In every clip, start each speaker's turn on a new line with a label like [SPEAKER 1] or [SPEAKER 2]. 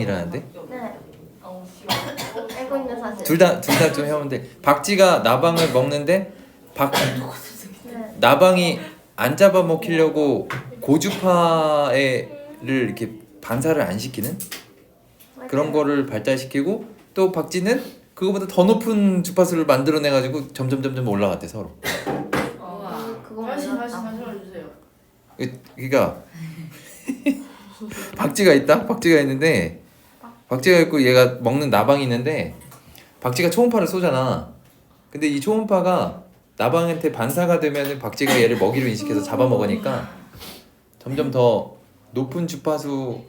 [SPEAKER 1] 이라는데
[SPEAKER 2] 네.
[SPEAKER 3] 어.
[SPEAKER 2] 알고 있는 사실.
[SPEAKER 1] 둘다둘 다 좀 해오는데 박쥐가 나방을 먹는데 박
[SPEAKER 2] 네.
[SPEAKER 1] 나방이 안 잡아먹히려고 고주파를 이렇게 반사를 안 시키는 그런 거를 발달시키고 또 박쥐는 그거보다 더 높은 주파수를 만들어내 가지고 점점 점점 올라갔대 서로.
[SPEAKER 3] 어.
[SPEAKER 2] 그거
[SPEAKER 3] 다시 다시
[SPEAKER 2] 몰랐다.
[SPEAKER 3] 다시 말해주세요.
[SPEAKER 1] 그- 그러니까 박쥐가 있다. 박쥐가 있는데 박쥐가 있고 얘가 먹는 나방이 있는데 박쥐가 초음파를 쏘잖아. 근데 이 초음파가 나방한테 반사가 되면은 박쥐가 얘를 먹이로 인식해서 잡아먹으니까 점점 더 높은 주파수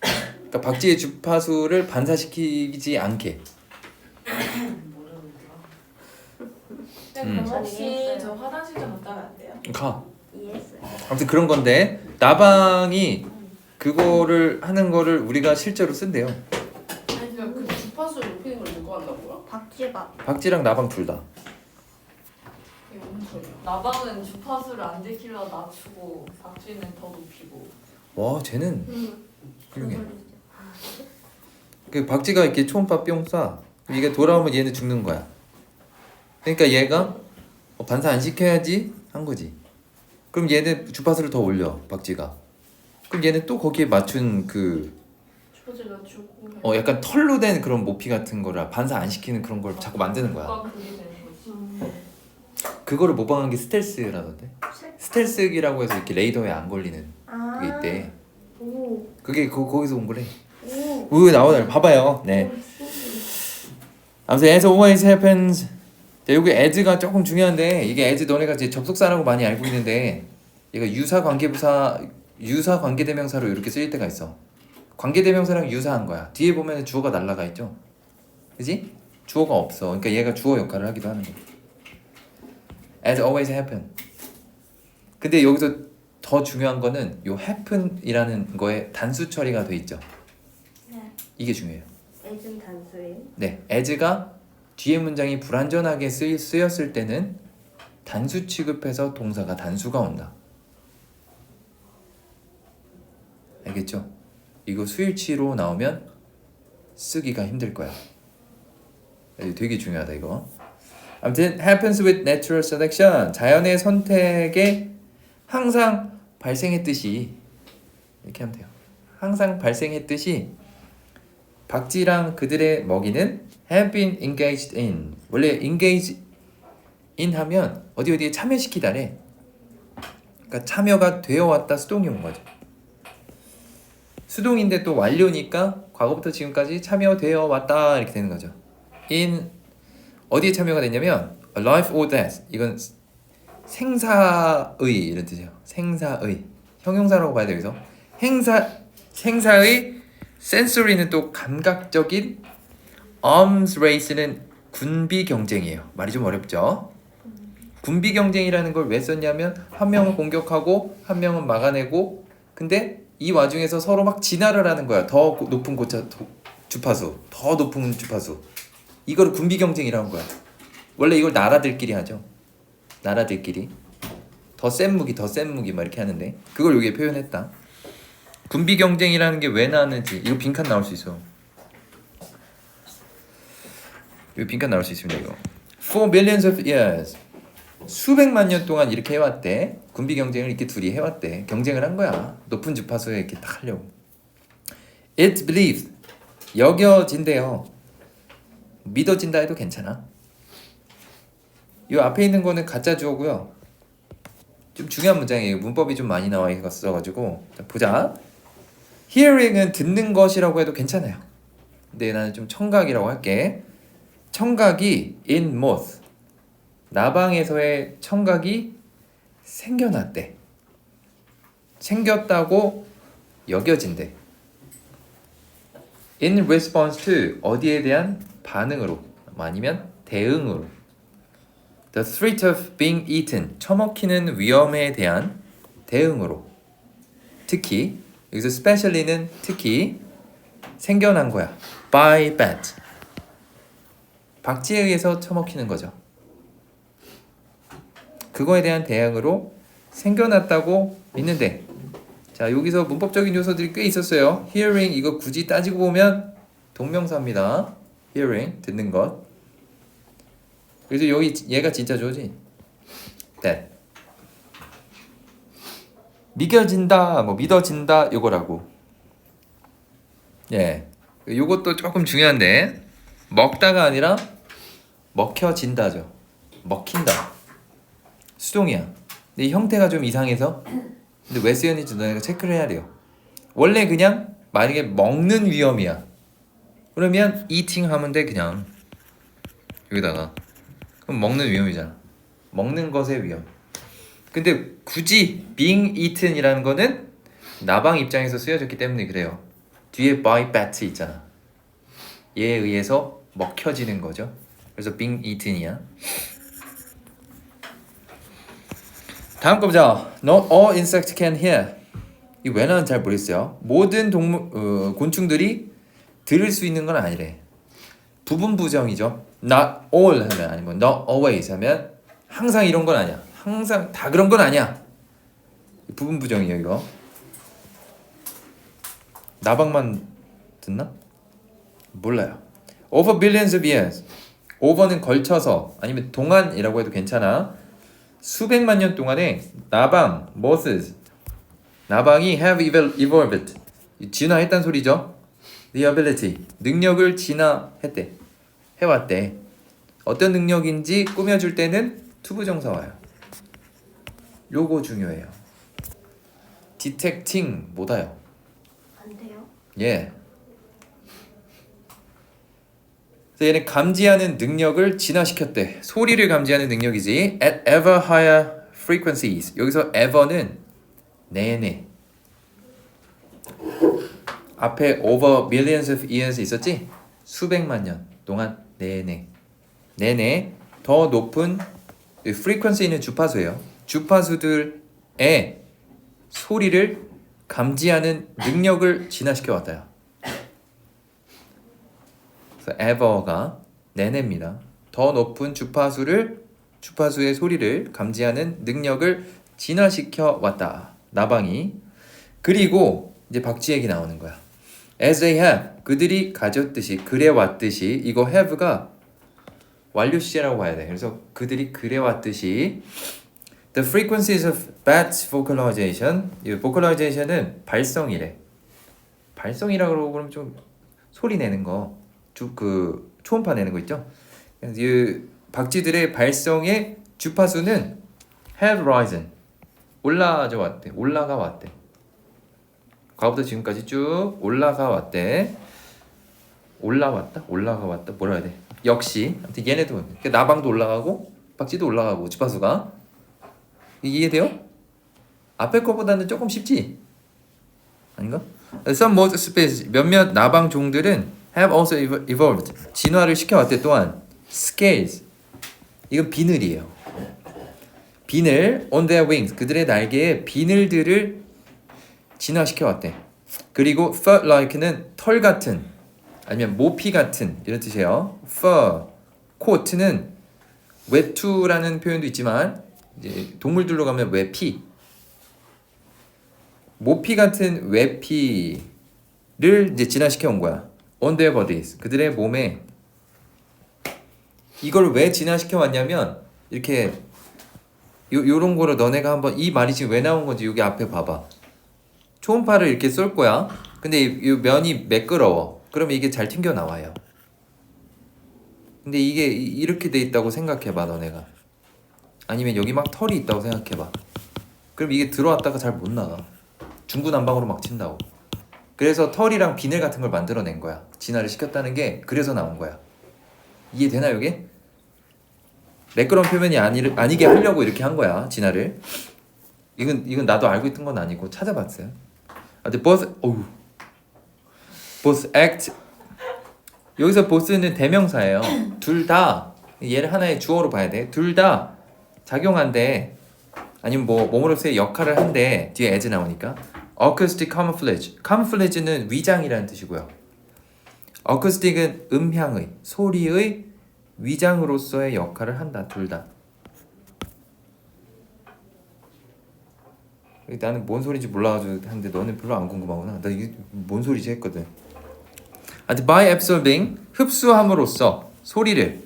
[SPEAKER 1] 그러니까 박쥐의 주파수를 반사시키지 않게
[SPEAKER 3] 네,
[SPEAKER 1] 음.
[SPEAKER 3] 그럼 혹시 저 화장실 좀 갔다 와야 돼요?
[SPEAKER 1] 가.
[SPEAKER 2] 이해했어요.
[SPEAKER 1] 아무튼 그런 건데 나방이 그거를 하는 거를 우리가 실제로 쓴대요.
[SPEAKER 3] 아니 그냥 그 주파수를 높이는 걸 누가 한다고요?
[SPEAKER 2] 박쥐가
[SPEAKER 1] 박쥐랑 나방 둘 다.
[SPEAKER 3] 이게 무슨 소리야?
[SPEAKER 4] 나방은 주파수를 안 지키려 낮추고 박쥐는 더 높이고
[SPEAKER 1] 와 쟤는
[SPEAKER 2] 음.
[SPEAKER 1] 훌륭해. 그 박쥐가 이렇게 초음파 뿅 쏴. 그럼 이게 돌아오면 얘는 죽는 거야. 그러니까 얘가 어, 반사 안 시켜야지 한 거지. 그럼 얘는 주파수를 더 올려 박쥐가. 그럼 얘는 또 거기에 맞춘 그
[SPEAKER 3] 초제가 죽고
[SPEAKER 1] 어 약간 털로 된 그런 모피 같은 거를 반사 안 시키는 그런 걸 자꾸 만드는 거야.
[SPEAKER 4] 뭐가 그게 되는 거지
[SPEAKER 1] 그거를 모방한 게 스텔스라던데. 스텔스기라고 해서 이렇게 레이더에 안 걸리는
[SPEAKER 2] 아.
[SPEAKER 1] 그게 있대.
[SPEAKER 2] 오.
[SPEAKER 1] 그게 거, 거기서 온 거래.
[SPEAKER 2] 오.
[SPEAKER 1] 우 나오네. 봐봐요. 네. 아무튼 as always happens. 자, 여기 as가 조금 중요한데 이게 as 너네가 이제 접속사라고 많이 알고 있는데 얘가 유사 관계부사 유사 관계대명사로 이렇게 쓰일 때가 있어. 관계대명사랑 유사한 거야. 뒤에 보면 주어가 날라가 있죠. 그지? 주어가 없어. 그러니까 얘가 주어 역할을 하기도 하는 거야. as always happen. 근데 여기서 더 중요한 거는 요 happen이라는 거에 단수 처리가 돼 있죠.
[SPEAKER 2] 네.
[SPEAKER 1] 이게 중요해요.
[SPEAKER 2] 애준 단수예요.
[SPEAKER 1] 네, as가 뒤에 문장이 불완전하게 쓰, 쓰였을 때는 단수 취급해서 동사가 단수가 온다. 알겠죠? 이거 수일치로 나오면 쓰기가 힘들 거야. 되게 중요하다 이거. 아무튼 happens with natural selection 자연의 선택에 항상 발생했듯이 이렇게 하면 돼요. 항상 발생했듯이 박쥐랑 그들의 먹이는 have been engaged in 원래 engage in 하면 어디 어디에 참여시키다래 그러니까 참여가 되어 왔다 수동이 온 거죠 수동인데 또 완료니까 과거부터 지금까지 참여되어 왔다 이렇게 되는 거죠. In 어디에 참여가 됐냐면 life or death. 이건 생사의 이런 뜻이에요. 생사의. 형용사라고 봐야 되겠어 행사 생사의 sensory는 또 감각적인 arms race는 군비 경쟁이에요. 말이 좀 어렵죠? 군비 경쟁이라는 걸 왜 썼냐면 한 명은 공격하고 한 명은 막아내고. 근데 이 와중에서 서로 막 진화를 하는 거야. 더 고- 높은 고차 도- 주파수, 더 높은 주파수. 이걸 군비 경쟁이라는 거야. 원래 이걸 나라들끼리 하죠. 나라들끼리 더 센 무기, 더 센 무기 막 이렇게 하는데 그걸 여기에 표현했다. 군비 경쟁이라는 게 왜 나왔는지 이거 빈칸 나올 수 있어. 이거 빈칸 나올 수 있습니다 이거. For millions of years 수백만 년 동안 이렇게 해왔대. 군비 경쟁을 이렇게 둘이 해왔대. 경쟁을 한 거야. 높은 주파수에 이렇게 딱 하려고. It believed 여겨진대요. 믿어진다 해도 괜찮아. 이 앞에 있는 거는 가짜 주어고요. 좀 중요한 문장이에요. 문법이 좀 많이 나와 있어가지고 자, 보자. hearing은 듣는 것이라고 해도 괜찮아요. 근데 나는 좀 청각이라고 할게. 청각이 in moth 나방에서의 청각이 생겨났대. 생겼다고 여겨진대. in response to 어디에 대한 반응으로 아니면 대응으로 the threat of being eaten 처먹히는 위험에 대한 대응으로 특히 여기서 specially는 특히 생겨난 거야. by bat. 박쥐에 의해서 처먹히는 거죠. 그거에 대한 대응으로 생겨났다고 믿는데 자 여기서 문법적인 요소들이 꽤 있었어요. hearing 이거 굳이 따지고 보면 동명사입니다. hearing 듣는 것. 그래서 여기 얘가 진짜 좋지. that 믿겨진다, 뭐 믿어진다 요거라고. 예, 요것도 조금 중요한데 먹다가 아니라 먹혀진다죠. 먹힌다. 수동이야. 근데 이 형태가 좀 이상해서 근데 왜 쓰였는지 너네가 체크를 해야 돼요. 원래 그냥 만약에 먹는 위험이야. 그러면 eating 하면 돼 그냥 여기다가 그럼 먹는 위험이잖아. 먹는 것의 위험. 근데 굳이 being eaten이라는 거는 나방 입장에서 쓰여졌기 때문에 그래요. 뒤에 by bat 있잖아. 얘에 의해서 먹혀지는 거죠. 그래서 being eaten이야. 다음 거 보자. Not all insects can hear. 이 왜 나는 잘 모르겠어요. 모든 동물 어, 곤충들이 들을 수 있는 건 아니래. 부분 부정이죠. Not all 하면 아니면 not always 하면 항상 이런 건 아니야. 항상 다 그런 건 아니야. 부분 부정이에요 이거. 나방만 듣나? 몰라요. Over billions of years. over는 걸쳐서 아니면 동안이라고 해도 괜찮아. 수백만 년 동안에 나방, mosses, 나방이 have evol- evolved, 진화했단 소리죠. The ability, 능력을 진화했대, 해왔대. 어떤 능력인지 꾸며줄 때는 투부정사 와요. 요거 중요해요. detecting 뭐다요?
[SPEAKER 2] 안 돼요?
[SPEAKER 1] 예. 그래서 얘는 감지하는 능력을 진화시켰대. 소리를 감지하는 능력이지. At ever higher frequencies. 여기서 ever는 내내. 앞에 over millions of years 있었지? 수백만 년 동안 내내. 내내 더 높은 이 frequency는 주파수예요. 주파수들의 소리를 감지하는 능력을 진화시켜 왔다요. 그래서 ever가 내내입니다. 더 높은 주파수를 주파수의 소리를 감지하는 능력을 진화시켜 왔다. 나방이 그리고 이제 박쥐 얘기 나오는 거야. As they have 그들이 가졌듯이 그래 왔듯이 이거 have가 완료 시제라고 봐야 돼. 그래서 그들이 그래 왔듯이 The frequencies of bats vocalization 이 vocalization은 발성이래. 발성이라 그러고 그러면 좀 소리 내는 거, 주, 그 초음파 내는 거 있죠. 이 박쥐들의 발성의 주파수는 have risen 올라져 왔대. 올라가 왔대. 과거부터 지금까지 쭉 올라가 왔대. 올라왔다? 올라가 왔다? 뭐라 해야 돼? 역시 아무튼 얘네도 그러니까 나방도 올라가고 박쥐도 올라가고 주파수가 이해돼요? 앞에 거보다는 조금 쉽지? 아닌가? Some moth species 몇몇 나방 종들은 have also evo- evolved 진화를 시켜왔대 또한 scales 이건 비늘이에요. 비늘 on their wings 그들의 날개에 비늘들을 진화시켜왔대. 그리고 fur like는 털 같은 아니면 모피 같은 이런 뜻이에요. fur coat는 외투라는 표현도 있지만 이제 동물들로 가면 외피 모피 같은 외피를 이제 진화시켜 온 거야. On their bodies 그들의 몸에 이걸 왜 진화시켜 왔냐면 이렇게 요 요런 거로 너네가 한번 이 말이 지금 왜 나온 건지 여기 앞에 봐봐. 초음파를 이렇게 쏠 거야. 근데 이, 이 면이 매끄러워. 그러면 이게 잘 튕겨 나와요. 근데 이게 이- 이렇게 돼 있다고 생각해봐 너네가. 아니면 여기 막 털이 있다고 생각해봐. 그럼 이게 들어왔다가 잘 못 나가. 중구난방으로 막 튄다고. 그래서 털이랑 비늘 같은 걸 만들어낸 거야. 진화를 시켰다는 게 그래서 나온 거야. 이해되나 이게? 매끄러운 표면이 아니, 아니게 하려고 이렇게 한 거야 진화를. 이건 이건 나도 알고 있던 건 아니고 찾아봤어요. 아, 근데 both 어우 both act 여기서 both는 대명사예요. 둘 다 얘를 하나의 주어로 봐야 돼. 둘 다 작용한대. 아니면 뭐 뭐뭐로서의 역할을 한대. 뒤에 as 나오니까. Acoustic camouflage. camouflage는 위장이라는 뜻이고요. acoustic은 음향의 소리의 위장으로서의 역할을 한다. 둘 다. 나는 뭔 소리인지 몰라가지고 하는데 너는 별로 안 궁금하구나. 나 이게 뭔 소리지 했거든. 아, by absorbing 흡수함으로써 소리를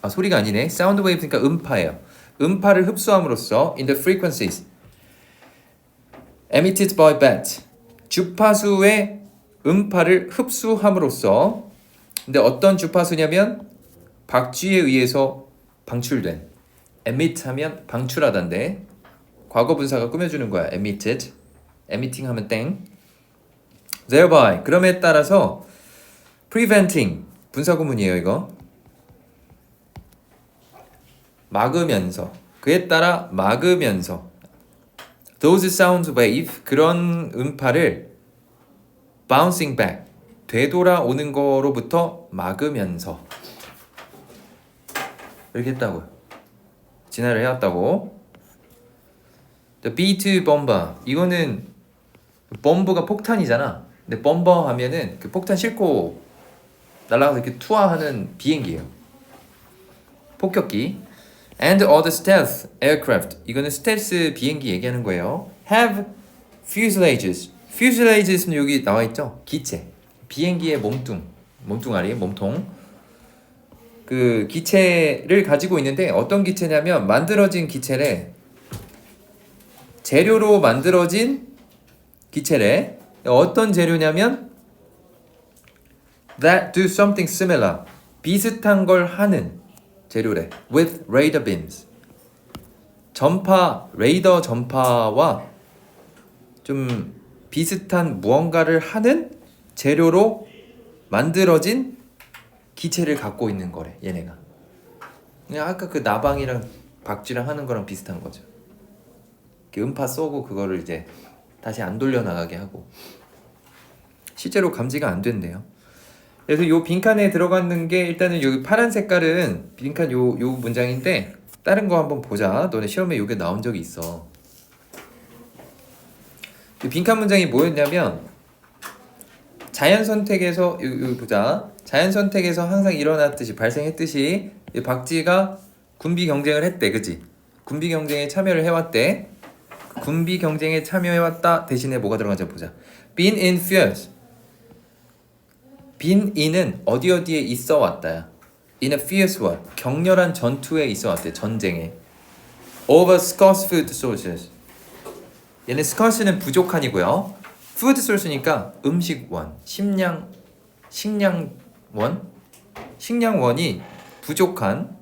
[SPEAKER 1] 아 소리가 아니네. sound wave니까 음파예요. 음파를 흡수함으로써 in the frequencies emitted by bat 주파수의 음파를 흡수함으로써 근데 어떤 주파수냐면 박쥐에 의해서 방출된 emit 하면 방출하다인데 과거 분사가 꾸며주는 거야. emitted emitting 하면 땡. thereby 그럼에 따라서 preventing 분사 구문이에요 이거. 막으면서 그에 따라 막으면서 those sound wave 그런 음파를 bouncing back 되돌아오는 거로부터 막으면서 이렇게 했다고요. 진화를 해왔다고. The B2 bomber 이거는 bomber가 폭탄이잖아. 근데 bomber 하면은 그 폭탄 싣고 날아가서 이렇게 투하하는 비행기예요. 폭격기. And other stealth aircraft 이거는 스텔스 비행기 얘기하는 거예요. Have fuselages. fuselages는 여기 나와 있죠. 기체. 비행기의 몸뚱, 몸뚱아리, 몸통. 그 기체를 가지고 있는데 어떤 기체냐면 만들어진 기체래. 재료로 만들어진 기체래. 어떤 재료냐면 that do something similar. 비슷한 걸 하는 재료래. with radar beams. 전파 레이더 전파와 좀 비슷한 무언가를 하는 재료로 만들어진 기체를 갖고 있는 거래 얘네가 그냥 아까 그 나방이랑 박쥐랑 하는 거랑 비슷한 거죠 음파 쏘고 그거를 이제 다시 안 돌려나가게 하고 실제로 감지가 안 된대요 그래서 요 빈칸에 들어가는 게 일단은 여기 파란 색깔은 빈칸 요, 요 문장인데 다른 거 한번 보자 너네 시험에 요게 나온 적이 있어 이 빈칸 문장이 뭐였냐면 자연 선택에서 여기, 보자. 자연 선택에서 항상 일어났듯이 발생했듯이 이 박쥐가 군비 경쟁을 했대, 그지? 군비 경쟁에 참여를 해왔대. 군비 경쟁에 참여해왔다 대신에 뭐가 들어가지 보자. Been in fierce. Been in은 어디 어디에 있어 왔다야. In a fierce war. 격렬한 전투에 있어 왔대. 전쟁에. Over scarce food sources. 얘는 scarce는 부족한이고요. food source니까 음식원, 식량, 식량원, 식량원이 부족한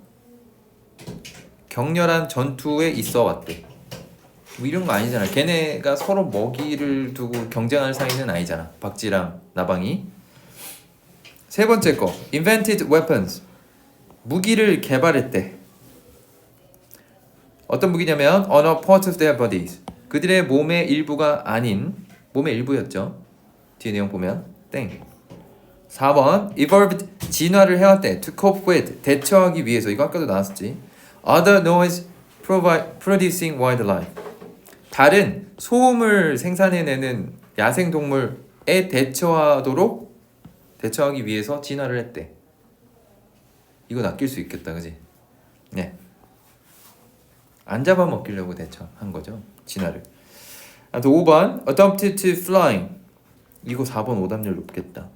[SPEAKER 1] 격렬한 전투에 있어 왔대. 뭐 이런 거 아니잖아. 걔네가 서로 먹이를 두고 경쟁할 사이는 아니잖아. 박쥐랑 나방이. 세 번째 거, invented weapons. 무기를 개발했대. 어떤 무기냐면 on a part of their bodies. 그들의 몸의 일부가 아닌 몸의 일부였죠. 뒤에 내용 보면 땡. 4번 evolved 진화를 해왔대 to cope with 대처하기 위해서 이거 아까도 나왔었지. other noise provi- producing wildlife 다른 소음을 생산해내는 야생 동물에 대처하도록 대처하기 위해서 진화를 했대. 이거 낚일 수 있겠다, 그지? 네. 안 잡아먹기려고 대처한 거죠, 진화를. 아, 또 5번 adapted to flying 이거 4번 오답률 높겠다.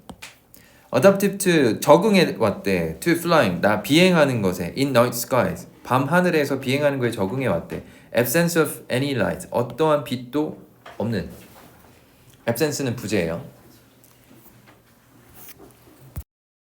[SPEAKER 1] adaptive to 적응해 왔대. to flying 나 비행하는 것에 in night skies 밤 하늘에서 비행하는 거에 적응해 왔대. absence of any light 어떠한 빛도 없는 absence는 부재예요.